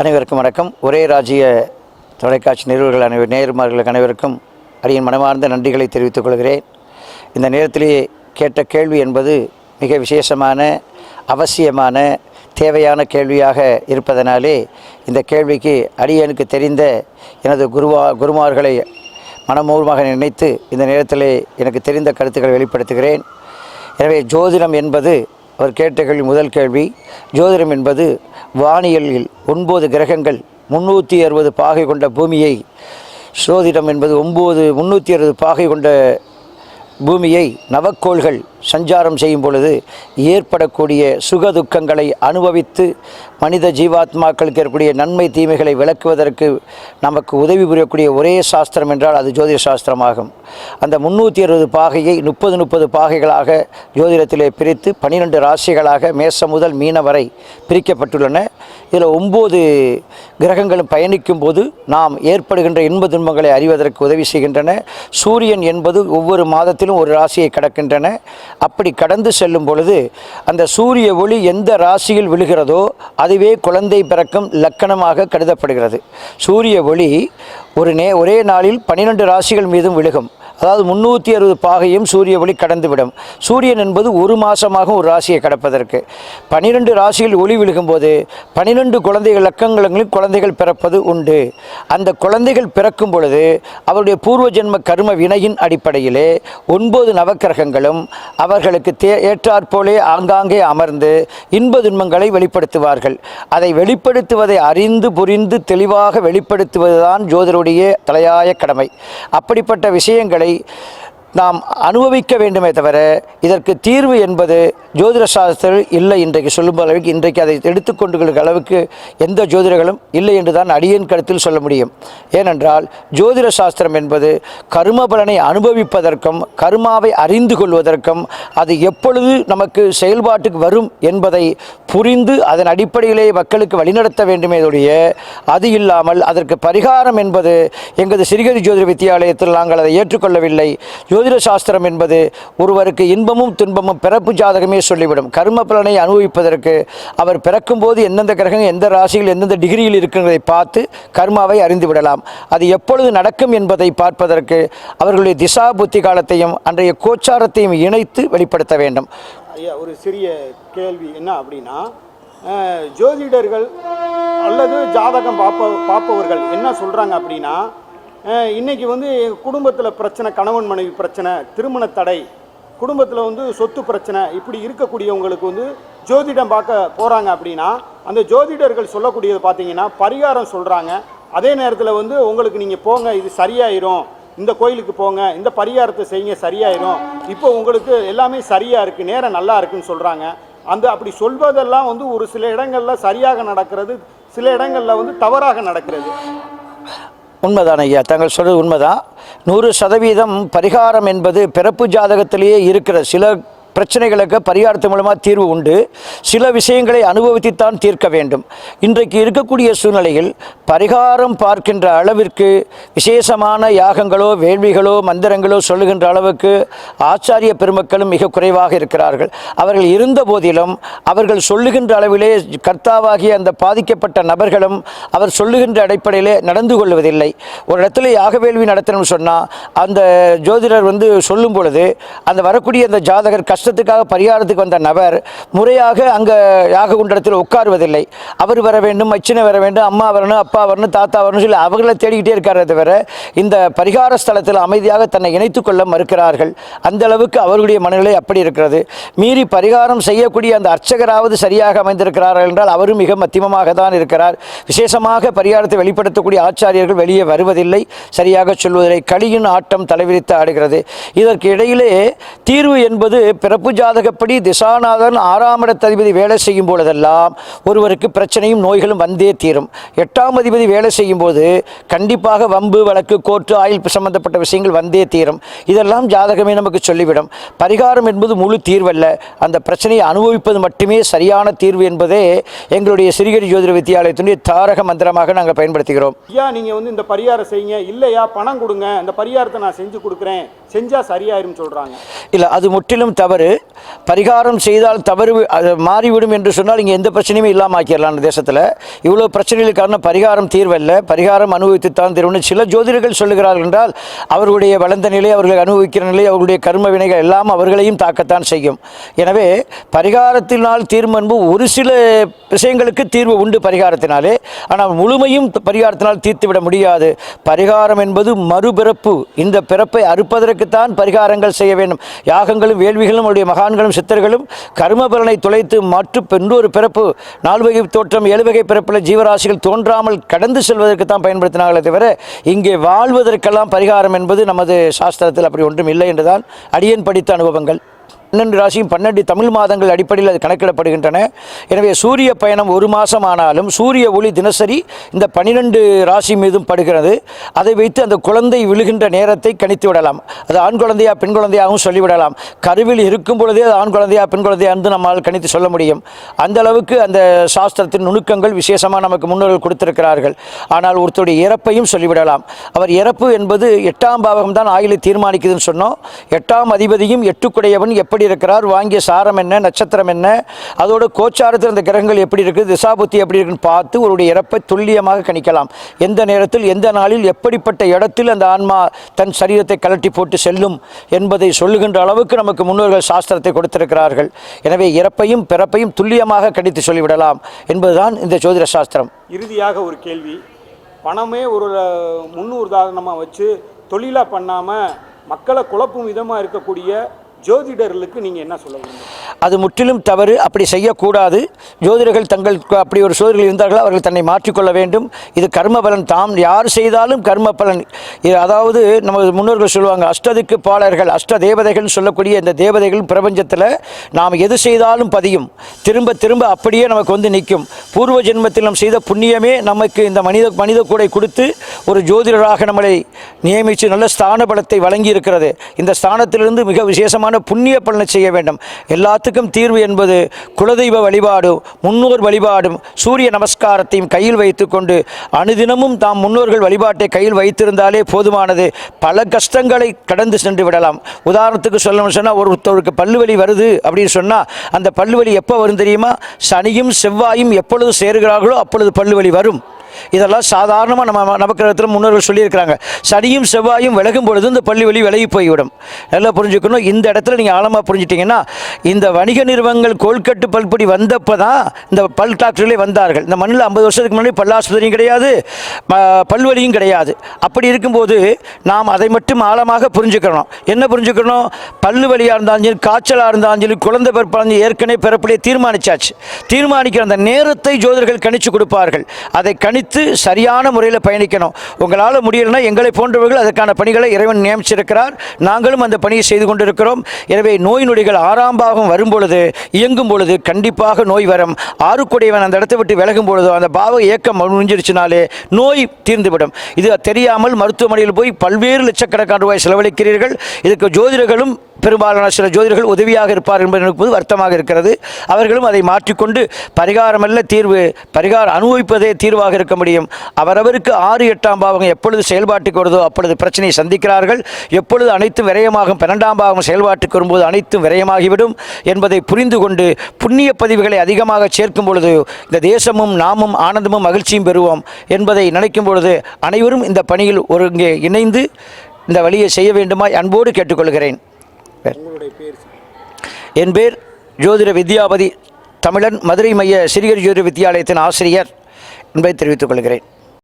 அனைவருக்கும் வணக்கம். ஒரே ராஜ்ய தொலைக்காட்சி நிறுவர்கள் அனைவர் நேர்மார்கள் அனைவருக்கும் அடியின் மனமார்ந்த நன்றிகளை தெரிவித்துக் கொள்கிறேன். இந்த நேரத்திலேயே கேட்ட கேள்வி என்பது மிக விசேஷமான அவசியமான தேவையான கேள்வியாக இருப்பதனாலே இந்த கேள்விக்கு அடியனுக்கு தெரிந்த எனது குருவா குருமார்களை மனமூர்வமாக நினைத்து இந்த நேரத்திலே எனக்கு தெரிந்த கருத்துக்களை வெளிப்படுத்துகிறேன். எனவே ஜோதிடம் என்பது அவர் கேட்ட கேள்வி முதல் கேள்வி ஜோதிடம் என்பது வானியலில் ஒன்பது கிரகங்கள் முன்னூற்றி அறுபது பாகை கொண்ட பூமியை சோதிடம் என்பது ஒம்பது முந்நூற்றி அறுபது பாகை கொண்ட பூமியை நவக்கோள்கள் சஞ்சாரம் செய்யும் பொழுது ஏற்படக்கூடிய சுக துக்கங்களை அனுபவித்து மனித ஜீவாத்மாக்களுக்கு இருக்கக்கூடிய நன்மை தீமைகளை விளக்குவதற்கு நமக்கு உதவி புரியக்கூடிய ஒரே சாஸ்திரம் என்றால் அது ஜோதிட சாஸ்திரமாகும். அந்த முந்நூற்றி அறுபது பாகையை முப்பது முப்பது பாகைகளாக ஜோதிடத்திலே பிரித்து பன்னிரெண்டு ராசிகளாக மேசம் முதல் மீன வரை பிரிக்கப்பட்டுள்ளன. இதில் ஒம்பது கிரகங்களும் பயணிக்கும் போது நாம் ஏற்படுகின்ற இன்ப துன்பங்களை அறிவதற்கு உதவி செய்கின்றன. சூரியன் என்பது ஒவ்வொரு மாதத்திலும் ஒரு ராசியை கடக்கின்றன. அப்படி கடந்து செல்லும் பொழுது அந்த சூரிய ஒளி எந்த ராசியில் விழுகிறதோ அதுவே குழந்தை பிறக்கும் லக்கணமாக கருதப்படுகிறது. சூரிய ஒளி ஒரு நே ஒரே நாளில் பன்னிரெண்டு ராசிகள் மீதும் விழுகும். அதாவது முந்நூற்றி அறுபது பாகையும் சூரிய ஒளி கடந்துவிடும். சூரியன் என்பது ஒரு மாதமாகும் ஒரு ராசியை கடப்பதற்கு. பனிரெண்டு ராசியில் ஒளி விழுகும்போது பனிரெண்டு குழந்தைகள் லக்கங்களில் குழந்தைகள் பிறப்பது உண்டு. அந்த குழந்தைகள் பிறக்கும் பொழுது அவருடைய பூர்வ ஜென்ம கர்ம வினையின் அடிப்படையிலே ஒன்பது நவக்கிரகங்களும் அவர்களுக்கு தே ஏற்றாற்போலே ஆங்காங்கே அமர்ந்து இன்ப துன்பங்களை வெளிப்படுத்துவார்கள். அதை வெளிப்படுத்துவதை அறிந்து புரிந்து தெளிவாக வெளிப்படுத்துவதுதான் ஜோதருடைய தலையாய கடமை. அப்படிப்பட்ட விஷயங்களை நாம் அனுபவிக்க வேண்டுமே தவிர இதற்கு தீர்வு என்பது ஜோதிட சாஸ்திரம் இல்லை இன்றைக்கு சொல்லும் அளவுக்கு இன்றைக்கு அதை எடுத்துக்கொண்டு அளவுக்கு எந்த ஜோதிடர்களும் இல்லை என்று தான் அடியின் கருத்தில் சொல்ல முடியும். ஏனென்றால் ஜோதிட சாஸ்திரம் என்பது கரும பலனை அனுபவிப்பதற்கும் கருமாவை அறிந்து கொள்வதற்கும் அது எப்பொழுது நமக்கு செயல்பாட்டுக்கு வரும் என்பதை புரிந்து அதன் அடிப்படையிலே மக்களுக்கு வழிநடத்த வேண்டுமே ஒழிய அது இல்லாமல் அதற்கு பரிகாரம் என்பது எங்களது சிறுகதி ஜோதிட வித்தியாலயத்தில் நாங்கள் அதை ஏற்றுக்கொள்ளவில்லை. ஜோதிட சாஸ்திரம் என்பது ஒருவருக்கு இன்பமும் துன்பமும் பிறப்பு ஜாதகமே சொல்லிவிடும். கர்ம பலனை அனுபவிப்பதற்கு அவர் பிறக்கும்போது எந்தெந்த கிரகங்கள் எந்த ராசியில் எந்தெந்த டிகிரியில் இருக்கிறதை பார்த்து கர்மாவை அறிந்து விடலாம் அது எப்பொழுது நடக்கும் என்பதை பார்ப்பதற்கு அவர்களுடைய திசா புத்தி காலத்தையும் அன்றைய கோச்சாரத்தையும் இணைத்து வெளிப்படுத்த வேண்டும். ஐயா ஒரு சிறிய கேள்வி என்ன அப்படின்னா ஜோதிடர்கள் அல்லது ஜாதகம் பார்ப்ப பார்ப்பவர்கள் என்ன சொல்கிறாங்க அப்படின்னா இன்றைக்கி வந்து வந்து குடும்பத்தில் பிரச்சனை கணவன் மனைவி பிரச்சனை திருமண தடை குடும்பத்தில் வந்து சொத்து பிரச்சனை இப்படி இருக்கக்கூடியவங்களுக்கு வந்து ஜோதிடம் பார்க்க போகிறாங்க அப்படின்னா அந்த ஜோதிடர்கள் சொல்லக்கூடியது பார்த்தீங்கன்னா பரிகாரம் சொல்கிறாங்க அதே நேரத்தில் வந்து உங்களுக்கு நீங்கள் போங்க இது சரியாயிரும். இந்த கோயிலுக்கு போங்க இந்த பரிகாரத்தை செய்யுங்க சரியாயிரும். இப்போ உங்களுக்கு எல்லாமே சரியாக இருக்குது நேரம் நல்லா இருக்குன்னு சொல்கிறாங்க அந்த அப்படி சொல்வதெல்லாம் வந்து ஒரு சில இடங்களில் சரியாக நடக்கிறது சில இடங்களில் வந்து தவறாக நடக்கிறது. உண்மைதான் ஐயா? தாங்கள் சொல்றது உண்மைதான். நூறு சதவீதம் பரிகாரம் என்பது பிறப்பு ஜாதகத்திலேயே இருக்கிற சில பிரச்சனைகளுக்கு பரிகாரத்து மூலமாக தீர்வு உண்டு. சில விஷயங்களை அனுபவித்துத்தான் தீர்க்க வேண்டும். இன்றைக்கு இருக்கக்கூடிய சூழ்நிலையில் பரிகாரம் பார்க்கின்ற அளவிற்கு விசேஷமான யாகங்களோ வேள்விகளோ மந்திரங்களோ சொல்லுகின்ற அளவுக்கு ஆச்சாரிய பெருமக்களும் மிக குறைவாக இருக்கிறார்கள். அவர்கள் இருந்த போதிலும் அவர்கள் சொல்லுகின்ற அளவிலே கர்த்தாவாகிய அந்த பாதிக்கப்பட்ட நபர்களும் அவர் சொல்லுகின்ற அடிப்படையிலே நடந்து கொள்வதில்லை. ஒரு இடத்துல யாக வேள்வி நடத்தணும்னு சொன்னால் அந்த ஜோதிடர் வந்து சொல்லும் பொழுது அந்த வரக்கூடிய அந்த ஜாதகர் கஷ்டத்துக்காக பரிகாரத்துக்கு வந்த நபர் முறையாக அங்கே யாக குண்டத்தில் உட்காருவதில்லை. அவர் வர வேண்டும் மச்சினை வர வேண்டும் அம்மா வரணும் அப்பா வரணும் தாத்தா வரணும் சொல்லி அவர்களை தேடிக்கிட்டே இருக்காரே தவிர இந்த பரிகார ஸ்தலத்தில் அமைதியாக தன்னை இணைத்து கொள்ள மறுக்கிறார்கள். அந்த அளவுக்கு அவர்களுடைய மனநிலை அப்படி இருக்கிறது. மீறி பரிகாரம் செய்யக்கூடிய அந்த அர்ச்சகராவது சரியாக அமைந்திருக்கிறார்கள் என்றால் அவரும் மிக மத்தியமமாக தான் இருக்கிறார். விசேஷமாக பரிகாரத்தை வெளிப்படுத்தக்கூடிய ஆச்சாரியர்கள் வெளியே வருவதில்லை. சரியாக சொல்வதில்லை. களியின் ஆட்டம் தலைவிரித்து ஆடுகிறது. இதற்கு இடையிலே தீர்வு என்பது பிறப்பு ஜாதகப்படி திசாநாதன் ஆறாம் இடத்ததிபதி வேலை செய்யும் பொழுதெல்லாம் ஒருவருக்கு பிரச்சனையும் நோய்களும் வந்தே தீரும். எட்டாம் அதிபதி வேலை செய்யும் போது கண்டிப்பாக வம்பு வழக்கு கோர்ட்டு ஆயுள் சம்பந்தப்பட்ட விஷயங்கள் வந்தே தீரும். இதெல்லாம் ஜாதகமே நமக்கு சொல்லிவிடும். பரிகாரம் என்பது முழு தீர்வல்ல. அந்த பிரச்சனையை அனுபவிப்பது மட்டுமே சரியான தீர்வு என்பதே எங்களுடைய சிறுகடி ஜோதிட வித்தியாலயத்தினுடைய தாரக மந்திரமாக நாங்கள் பயன்படுத்துகிறோம். ஐயா நீங்க வந்து இந்த பரிகாரம் செய்யுங்க. இல்லையா பணம் கொடுங்க. இந்த பரிகாரத்தை நான் செஞ்சு கொடுக்குறேன். செஞ்சா சரியாயிரும் சொல்றாங்க. இல்லை அது முற்றிலும் தவறு. தவறு பரிகாரம் செய்தால் தவறு அது மாறிவிடும் என்று சொன்னால் இங்கே எந்த பிரச்சனையுமே இல்லாமல் ஆக்கிடலாம் அந்த தேசத்தில். இவ்வளோ பிரச்சனைகளுக்கான காரணம் பரிகாரம் தீர்வல்ல. பரிகாரம் அனுபவித்துத்தான் தீர்வுன்னு சில ஜோதிடர்கள் சொல்லுகிறார்கள் என்றால் அவர்களுடைய வளர்ந்த நிலை அவர்கள் அனுபவிக்கிற நிலை அவர்களுடைய கர்ம வினைகள் எல்லாம் அவர்களையும் தாக்கத்தான் செய்யும். எனவே பரிகாரத்தினால் தீர்வு என்பது ஒரு சில விஷயங்களுக்கு தீர்வு உண்டு பரிகாரத்தினாலே. ஆனால் முழுமையும் பரிகாரத்தினால் தீர்த்துவிட முடியாது. பரிகாரம் என்பது மறுபிறப்பு. இந்த பிறப்பை அறுப்பதற்குத்தான் பரிகாரங்கள் செய்ய வேண்டும். யாகங்களும் வேள்விகளும் நம்முடைய மகான்களும் சித்தர்களும் கர்மபலனை துளைத்து மாற்று மற்றும் இன்னொரு பிறப்பு நால்வகை தோற்றம் ஏழுவகை பிறப்பில் ஜீவராசிகள் தோன்றாமல் கடந்து செல்வதற்கு தான் பயன்படுத்தினாங்களே தவிர இங்கே வாழ்வதற்கெல்லாம் பரிகாரம் என்பது நமது சாஸ்திரத்தில் அப்படி ஒன்றும் இல்லை என்றுதான் அடியன் படித்த அனுபவங்கள். பன்னெண்டு ராசியும் பன்னெண்டு தமிழ் மாதங்கள் அடிப்படையில் அது கணக்கிடப்படுகின்றன. எனவே சூரிய பயணம் ஒரு மாதம் ஆனாலும் சூரிய ஒளி தினசரி இந்த பன்னிரெண்டு ராசி மீதும் படுகிறது. அதை வைத்து அந்த குழந்தை விழுகின்ற நேரத்தை கணித்து விடலாம். அது ஆண் குழந்தையா பெண் குழந்தையாகவும் சொல்லிவிடலாம் கருவில் இருக்கும் பொழுதே அது ஆண் குழந்தையா பெண் குழந்தையா என்று நம்மால் கணித்து சொல்ல முடியும். அந்த அளவுக்கு அந்த சாஸ்திரத்தின் நுணுக்கங்கள் விசேஷமாக நமக்கு முன்னோர்கள் கொடுத்திருக்கிறார்கள். ஆனால் ஒருத்தருடைய இறப்பையும் சொல்லிவிடலாம் அவர் இறப்பு என்பது எட்டாம் பாவகம் தான் ஆயுளை தீர்மானிக்குதுன்னு சொன்னோம். எட்டாம் அதிபதியும் எட்டுக்குடையவன் எப்படி இருக்கிறார் வாங்கிய சாரம் என்ன நட்சத்திரம் என்ன அதோட கோச்சாரத்தில் அந்த கிரகங்கள் எப்படி இருக்குது திசாபுத்தி எப்படி இருக்குன்னு பார்த்து ஒருடைய இறப்பை துல்லியமாக கணிக்கலாம். எந்த நேரத்தில் எந்த நாளில் எப்படிப்பட்ட இடத்தில் அந்த ஆன்மா தன் சரீரத்தை கலட்டி போட்டு செல்லும் என்பதை சொல்லுகின்ற அளவுக்கு நமக்கு முன்னோர்கள் சாஸ்திரத்தை கொடுத்திருக்கிறார்கள். எனவே இறப்பையும் பிறப்பையும் துல்லியமாக கணித்து சொல்லிவிடலாம் என்பதுதான் இந்த ஜோதிட சாஸ்திரம். இறுதியாக ஒரு கேள்வி. பணமே ஒரு முன்னுதாரணமாக வச்சு தொழிலாக பண்ணாமல் மக்களை குழப்பும் விதமாக இருக்கக்கூடிய ஜோதிடர்களுக்கு நீங்கள் என்ன சொல்ல வேண்டும் அது முற்றிலும் தவறு அப்படி செய்யக்கூடாது. ஜோதிடர்கள் தங்கள் அப்படி ஒரு சோதரிகள் இருந்தார்கள் அவர்கள் தன்னை மாற்றிக்கொள்ள வேண்டும். இது கர்ம பலன் தாம் யார் செய்தாலும் கர்ம பலன் இது அதாவது நமது முன்னோர்கள் சொல்லுவாங்க அஷ்டதிக்கு பாலர்கள் அஷ்ட தேவதைகள் சொல்லக்கூடிய இந்த தேவதைகள் பிரபஞ்சத்தில் நாம் எது செய்தாலும் பதியும். திரும்ப திரும்ப அப்படியே நமக்கு வந்து நிற்கும். பூர்வ ஜென்மத்தில் நாம் செய்த புண்ணியமே நமக்கு இந்த மனித மனித கூடை கொடுத்து ஒரு ஜோதிடராக நம்மளை நியமித்து நல்ல ஸ்தான பலத்தை வழங்கி இருக்கிறது இந்த ஸ்தானத்திலிருந்து மிக விசேஷமான புண்ணிய பலனை செய்ய வேண்டும். எல்லாத்துக்கும் தீர்வு என்பது குலதெய்வ வழிபாடும் முன்னோர் வழிபாடும் சூரிய நமஸ்காரத்தையும் கையில் வைத்துக்கொண்டு அனுதினமும் தாம் முன்னோர்கள் வழிபாட்டை கையில் வைத்திருந்தாலே போதுமானது. பல கஷ்டங்களை கடந்து சென்று விடலாம். உதாரணத்துக்கு சொல்லணும்னு சொன்னால் ஒருத்தருக்கு பல்லுவலி வருது அப்படின்னு சொன்னால் அந்த பல்லுவலி எப்போ வரும் தெரியுமா? சனியும் செவ்வாயும் எப்பொழுது சேருகிறார்களோ அப்பொழுது பல்லுவலி வரும். இதெல்லாம் சாதாரணமாக நம்ம நவக்கிரகத்தில் முன்னோர்கள் சொல்லியிருக்கிறாங்க. சனியும் செவ்வாயும் விலகும் பொழுது இந்த பள்ளி வழி விலகி போய்விடும். நல்லா புரிஞ்சுக்கணும். இந்த இடத்துல நீங்கள் ஆழமாக புரிஞ்சிட்டிங்கன்னா இந்த வணிக நிறுவனங்கள் கோல்கட்டு பல்படி வந்தப்போ தான் இந்த பல் டாக்டர்களே வந்தார்கள். இந்த மண்ணில் ஐம்பது வருஷத்துக்கு முன்னாடி பல்லாஸ்பத்திரியும் கிடையாது பல்வழியும் கிடையாது. அப்படி இருக்கும்போது நாம் அதை மட்டும் ஆழமாக புரிஞ்சுக்கணும். என்ன புரிஞ்சுக்கணும்? பல்லு வலியாக இருந்தாலும் சரி காய்ச்சலாக இருந்தாலும் சரி குழந்தை பிறப்பாலும் ஏற்கனவே பிறப்பிலே தீர்மானிச்சாச்சு. தீர்மானிக்கிற அந்த நேரத்தை ஜோதிடர்கள் கணிச்சு கொடுப்பார்கள். அதை கணித்து சரியான முறையில் பயணிக்கணும். உங்களால் முடியலைன்னா எங்களை போன்றவர்கள் அதற்கான பணிகளை இறைவன் நியமிச்சிருக்கிறார். நாங்களும் அந்த பணியை செய்து கொண்டிருக்கிறோம். எனவே நோய் நொடிகள் ஆறாம் பாகம் வரும் பொழுது இயங்கும் பொழுது கண்டிப்பாக நோய் வரும். ஆறுக்குடையவன் அந்த இடத்தை விட்டு விலகும் பொழுதோ அந்த பாவ இயக்கம் முடிஞ்சிருச்சுனாலே நோய் தீர்ந்துவிடும். இது தெரியாமல் மருத்துவமனையில் போய் பல்வேறு லட்சக்கணக்கான ரூபாய் செலவழிக்கிறீர்கள். இதுக்கு ஜோதிடர்களும் பெரும்பாலான சில ஜோதிடர்கள் உதவியாக இருப்பார் என்பது எனக்கு வருத்தமாக இருக்கிறது. அவர்களும் அதை மாற்றிக்கொண்டு பரிகாரமல்ல தீர்வு பரிகாரம் அனுபவிப்பதே தீர்வாக இருக்க முடியும். அவரவருக்கு ஆறு எட்டாம் பாவம் எப்பொழுது செயல்பாட்டுக்கு வருதோ அப்பொழுது பிரச்சனையை சந்திக்கிறார்கள். எப்பொழுது அனைத்தும் விரயமாகும் பன்னெண்டாம் பாவம் செயல்பாட்டுக்கு வரும்போது அனைத்தும் விரயமாகிவிடும் என்பதை புரிந்து கொண்டு புண்ணிய பதிவுகளை அதிகமாக சேர்க்கும் பொழுது இந்த தேசமும் நாமும் ஆனந்தமும் மகிழ்ச்சியும் பெறுவோம் என்பதை நினைக்கும் பொழுது அனைவரும் இந்த பணியில் ஒருங்கே இணைந்து இந்த வழியை செய்ய வேண்டுமாய் அன்போடு கேட்டுக்கொள்கிறேன். என் பேர் ஜோதிட வித்யாபதி தமிழன் மதுரை மைய சிறியர் ஜோதிட வித்தியாலயத்தின் ஆசிரியர் என்பதை தெரிவித்துக் கொள்கிறேன்.